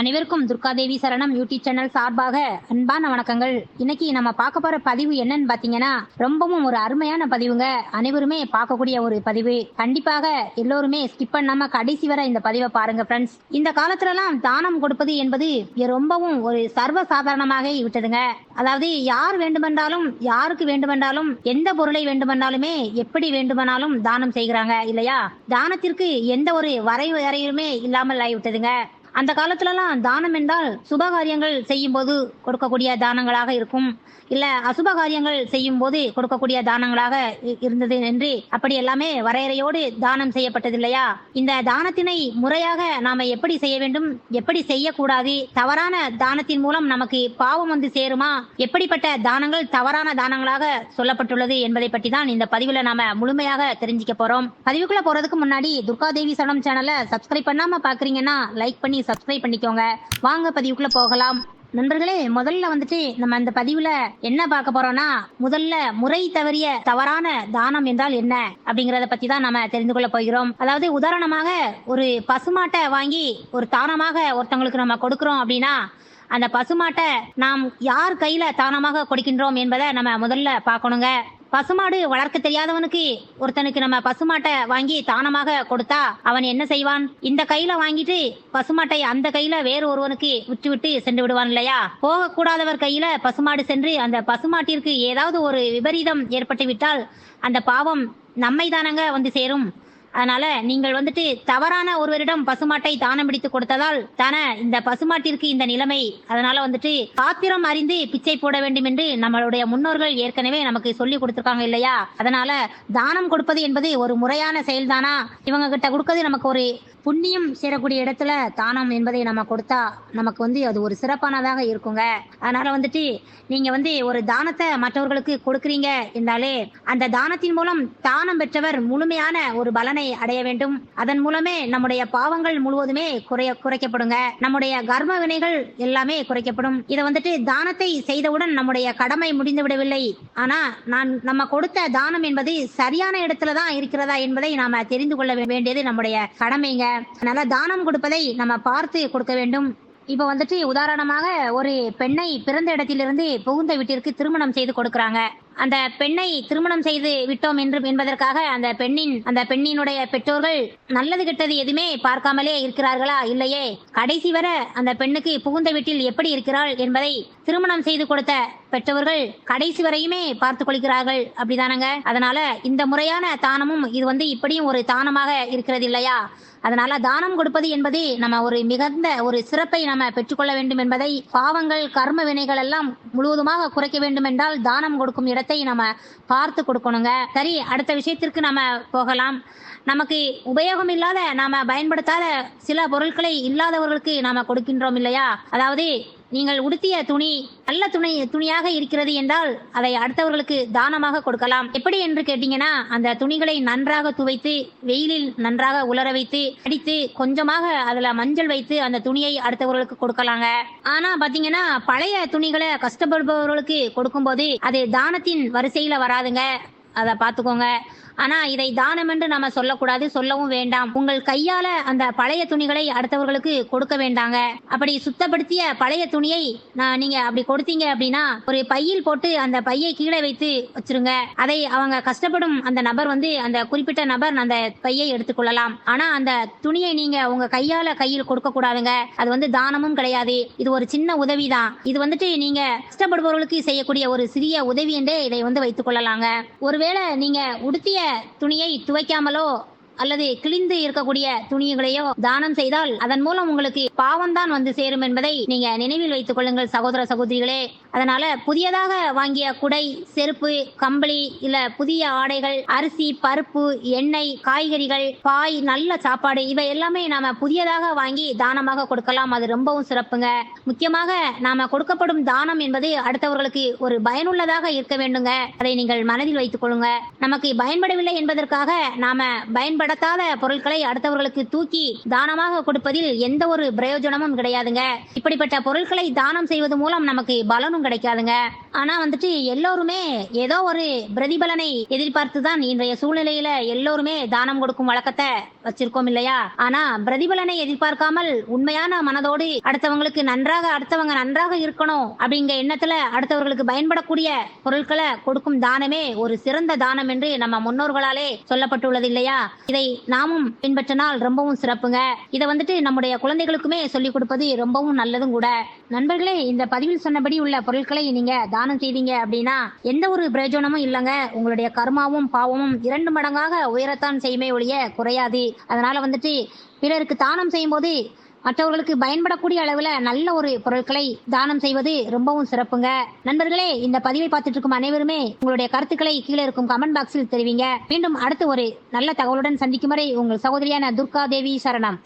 அனைவருக்கும் துர்காதேவி சரணம் YouTube channel சார்பாக அன்பான வணக்கங்கள். இன்னைக்கு நம்ம பார்க்க போற பதிவு என்னன்னு பாத்தீங்கன்னா ரொம்பவும் ஒரு அருமையான பதிவுங்க. அனைவருமே பார்க்கக்கூடிய ஒரு பதிவு. கண்டிப்பாக எல்லோருமே ஸ்கிப் பண்ணாம கடைசி வரை இந்த பதிவை பாருங்க ஃப்ரெண்ட்ஸ் இந்த காலத்துலலாம் தானம் கொடுப்பது என்பது ரொம்பவும் ஒரு சர்வ சாதாரணமாக விட்டதுங்க. அதாவது யார் வேண்டுமென்றாலும் யாருக்கு வேண்டுமென்றாலும் எந்த பொருளை வேண்டுமென்றாலுமே எப்படி வேண்டுமானாலும் தானம் செய்கிறாங்க இல்லையா? தானத்திற்கு எந்த ஒரு வரைவரையுமே இல்லாமல் ஆகிவிட்டதுங்க. அந்த காலத்துலலாம் தானம் என்றால் சுபகாரியங்கள் செய்யும் போது கொடுக்கக்கூடிய தானங்களாக இருக்கும். இல்ல அசுப காரியங்கள் செய்யும் போது கொடுக்கக்கூடிய தானங்களாக இ- இருந்தது என்று அப்படி எல்லாமே வரையறையோடு தானம் செய்யப்பட்டது இல்லையா இந்த தானத்தினை முறையாக நாம எப்படி செய்ய வேண்டும்? எப்படி செய்யக்கூடாது? தவறான தானத்தின் மூலம் நமக்கு பாவம் வந்து சேருமா? எப்படிப்பட்ட தானங்கள் தவறான தானங்களாக சொல்லப்பட்டுள்ளது என்பதை பற்றி தான் இந்த பதிவுல நாம முழுமையாக தெரிஞ்சுக்க போறோம். பதிவுக்குள்ள போறதுக்கு முன்னாடி துர்கா தேவி சடம் சேனலை சப்ஸ்கிரைப் பண்ணாம பாக்குறீங்கன்னா லைக் பண்ணி சப்ஸ்கிரைப் பண்ணிக்கோங்க. வாங்க பதிவுக்குள்ள போகலாம். நண்பர்களே முதல்ல வந்துட்டு நம்ம அந்த பதிவுல என்ன பார்க்க போறோம்னா முதல்ல முறை தவறிய தவறான தானம் என்றால் என்ன அப்படிங்கறத பத்தி தான் நம்ம தெரிந்து கொள்ள போகிறோம். அதாவது உதாரணமாக ஒரு பசுமாட்டை வாங்கி ஒரு தானமாக ஒருத்தவங்களுக்கு நம்ம கொடுக்கிறோம் அப்படின்னா அந்த பசுமாட்டை நாம் யார் கையில தானமாக கொடுக்கின்றோம் என்பதை நம்ம முதல்ல பார்க்கணுங்க. பசுமாடு வளர்க்க தெரியாதவனுக்கு ஒருத்தனுக்கு நம்ம பசுமாட்டை வாங்கி தானமாக கொடுத்தா அவன் என்ன செய்வான்? இந்த கையில வாங்கிட்டு பசுமாட்டை அந்த கையில வேறு ஒருவனுக்கு விட்டுவிட்டு சென்று விடுவான் இல்லையா? போகக்கூடாதவர் கையில பசுமாடு சென்று அந்த பசுமாட்டிற்கு ஏதாவது ஒரு விபரீதம் ஏற்பட்டு விட்டால் அந்த பாவம் நம்மை தானங்க வந்து சேரும். அதனால நீங்கள் வந்துட்டு தவறான ஒருவரிடம் பசுமாட்டை தானம் பிடித்து கொடுத்ததால் தன இந்த பசுமாட்டிற்கு இந்த நிலைமை. அதனால வந்துட்டு பாத்திரம் அறிந்து பிச்சை போட வேண்டும் என்று நம்மளுடைய முன்னோர்கள் ஏற்கனவே நமக்கு சொல்லி கொடுத்திருக்காங்க இல்லையா? அதனால தானம் கொடுப்பது என்பது ஒரு முறையான செயல்தானா? இவங்க கிட்ட கொடுக்கறது நமக்கு ஒரு புண்ணியம் சேரக்கூடிய இடத்துல தானம் என்பதை நம்ம கொடுத்தா நமக்கு வந்து அது ஒரு சிறப்பானதாக இருக்குங்க. அதனால வந்துட்டு நீங்க வந்து ஒரு தானத்தை மற்றவர்களுக்கு கொடுக்குறீங்க என்றாலே அந்த தானத்தின் மூலம் தானம் பெற்றவர் முழுமையான ஒரு பலனை அடைய வேண்டும். அதன் மூலமே நம்முடைய பாவங்கள் முழுவதுமே குறைய குறைக்கப்படுங்க. நம்முடைய கர்ம வினைகள் எல்லாமே குறைக்கப்படும். இதை வந்துட்டு தானத்தை செய்தவுடன் நம்முடைய கடமை முடிந்து விடவில்லை. ஆனா நான் நம்ம கொடுத்த தானம் என்பது சரியான இடத்துல தான் இருக்கிறதா என்பதை நாம தெரிந்து கொள்ள வேண்டியது நம்முடைய கடமைங்க. அதனால தானம் கொடுப்பதை நம்ம பார்த்து கொடுக்க வேண்டும். இப்போ வந்துட்டு உதாரணமாக ஒரு பெண்ணை பிறந்த இடத்திலிருந்து புகுந்த வீட்டிற்கு திருமணம் செய்து கொடுக்கறாங்க. அந்த பெண்ணை திருமணம் செய்து விட்டோம் என்று என்பதற்காக அந்த பெண்ணின் அந்த பெண்ணினுடைய பெற்றோர்கள் நல்லது கெட்டது எதுவுமே பார்க்காமலே இருக்கிறார்களா? இல்லையே. கடைசி வரை அந்த பெண்ணுக்கு புகுந்த வீட்டில் எப்படி இருக்கிறாள் என்பதை திருமணம் செய்து கொடுத்த பெற்றவர்கள் கடைசி வரையுமே பார்த்து கொள்கிறார்கள். அப்படிதானங்க? அதனால இந்த முறையான தானமும் இது வந்து இப்படியும் ஒரு தானமாக இருக்கிறது இல்லையா? அதனால தானம் கொடுப்பது என்பது நம்ம ஒரு மிகுந்த ஒரு சிறப்பை நம்ம பெற்றுக்கொள்ள வேண்டும் என்பதை பாவங்கள் கர்ம வினைகள் எல்லாம் முழுவதுமாக குறைக்க வேண்டும் என்றால் தானம் கொடுக்கும் இடத்தை நம்ம பார்த்து கொடுக்கணுங்க. சரி அடுத்த விஷயத்திற்கு நம்ம போகலாம். நமக்கு உபயோகம் இல்லாத நாம பயன்படுத்தாத சில பொருட்களை இல்லாதவர்களுக்கு நாம கொடுக்கின்றோம் இல்லையா? அதாவது நீங்கள் உடுத்திய துணி நல்ல துணி துணியாக இருக்கிறது என்றால் அதை அடுத்தவர்களுக்கு தானமாக கொடுக்கலாம். எப்படி என்று கேட்டீங்கன்னா அந்த துணிகளை நன்றாக துவைத்து வெயிலில் நன்றாக உலர வைத்து அடித்து கொஞ்சமாக அதுல மஞ்சள் வைத்து அந்த துணியை அடுத்தவர்களுக்கு கொடுக்கலாங்க. ஆனா பாத்தீங்கன்னா பழைய துணிகளை கஷ்டப்படுபவர்களுக்கு கொடுக்கும்போது அது தானத்தின் வரிசையில வராதுங்க. அதை பார்த்துக்கோங்க ஆனா இதை தானம் என்று நம்ம சொல்லக்கூடாது சொல்லவும் வேண்டாம். உங்கள் கையால அந்த பழைய துணிகளை அடுத்தவர்களுக்கு கொடுக்க வேண்டாங்க. அப்படி சுத்தப்படுத்திய பழைய துணியை நான் நீங்க அப்படி கொடுத்தீங்க அப்படின்னா ஒரு பையில் போட்டு அந்த பையை கீழே வைத்து வச்சிருங்க. அதை அவங்க கஷ்டப்படும் அந்த நபர் வந்து அந்த குறிப்பிட்ட நபர் அந்த பையை எடுத்துக்கொள்ளலாம் ஆனா அந்த துணியை நீங்க உங்க கையால கையில் கொடுக்க கூடாதுங்க. அது வந்து தானமும் கிடையாது. இது ஒரு சின்ன உதவி தான் இது வந்துட்டு நீங்க கஷ்டப்படுபவர்களுக்கு செய்யக்கூடிய ஒரு சிறிய உதவி என்றே இதை வந்து வைத்துக் கொள்ளலாங்க. ஒருவேளை நீங்க உடுத்திய துணியை துவைக்காமலோ அல்லது கிழிந்து இருக்கக்கூடிய துணிகளையோ தானம் செய்தால் அதன் மூலம் உங்களுக்கு பாவம் தான் வந்து சேரும் என்பதை நீங்க நினைவில் வைத்துக் கொள்ளுங்கள் சகோதர சகோதரிகளே. அதனால புதியதாக வாங்கிய குடை செருப்பு கம்பளி இல்ல புதிய ஆடைகள் அரிசி பருப்பு எண்ணெய் காய்கறிகள் பாய் நல்ல சாப்பாடு இவை எல்லாமே நாம புதியதாக வாங்கி தானமாக கொடுக்கலாம். அது ரொம்பவும் சிறப்புங்க. முக்கியமாக நாம கொடுக்கப்படும் தானம் என்பது அடுத்தவர்களுக்கு ஒரு பயனுள்ளதாக இருக்க வேண்டுங்க. அதை நீங்கள் மனதில் வைத்துக் கொள்ளுங்க. நமக்கு பயன்படவில்லை என்பதற்காக நாம பயன்படுத்தாத பொருட்களை அடுத்தவர்களுக்கு தூக்கி தானமாக கொடுப்பதில் எந்த ஒரு பிரயோஜனமும் கிடையாதுங்க. இப்படிப்பட்ட பொருட்களை தானம் செய்வது மூலம் நமக்கு பலனும் கிடைக்காதுங்க. ஆனா வந்துட்டு எல்லோருமே ஏதோ ஒரு பிரதிபலனை எதிர்பார்த்து தான் இன்றைய சூழ்நிலையில எல்லோருமே தானம் கொடுக்கும் வழக்கத்தை வச்சிருக்கோம் இல்லையா? ஆனா பிரதிபலனை எதிர்பார்க்காமல் உண்மையான மனதோடு அடுத்தவங்களுக்கு நன்றாக அடுத்தவங்க நன்றாக இருக்கணும் அப்படிங்கிற எண்ணத்துல அடுத்தவர்களுக்கு பயன்படக்கூடிய பொருட்களை கொடுக்கும் தானமே ஒரு சிறந்த தானம் என்று நம்ம முன்னோர்களாலே சொல்லப்பட்டுள்ளது இல்லையா? இதை நாமும் பின்பற்றினால் ரொம்பவும் சிறப்புங்க. இதை வந்துட்டு நம்முடைய குழந்தைகளுக்குமே சொல்லிக் கொடுப்பது ரொம்பவும் நல்லதும் கூட. நண்பர்களே இந்த பதிவில் சொன்னபடி உள்ள பொருட்களை நீங்க தானம் செய்தீங்க அப்படின்னா எந்த ஒரு பிரயோஜனமும் இல்லைங்க. உங்களுடைய கர்மாவும் பாவமும் இரண்டு மடங்காக உயரத்தான் செய்யுமே ஒழிய குறையாது. அதனால வந்துட்டு பிறருக்கு தானம் செய்யும்போது மற்றவர்களுக்கு பயன்படக்கூடிய அளவில் நல்ல ஒரு பொருட்களை தானம் செய்வது ரொம்பவும் சிறப்புங்க. நண்பர்களே இந்த பதிவை பார்த்துட்டு இருக்கும் அனைவருமே உங்களுடைய கருத்துக்களை கீழே இருக்கும் கமெண்ட் பாக்ஸில் தெரிவிங்க. மீண்டும் அடுத்து ஒரு நல்ல தகவலுடன் சந்திக்கும் வரை உங்கள் சகோதரியான துர்கா தேவி சரணம்.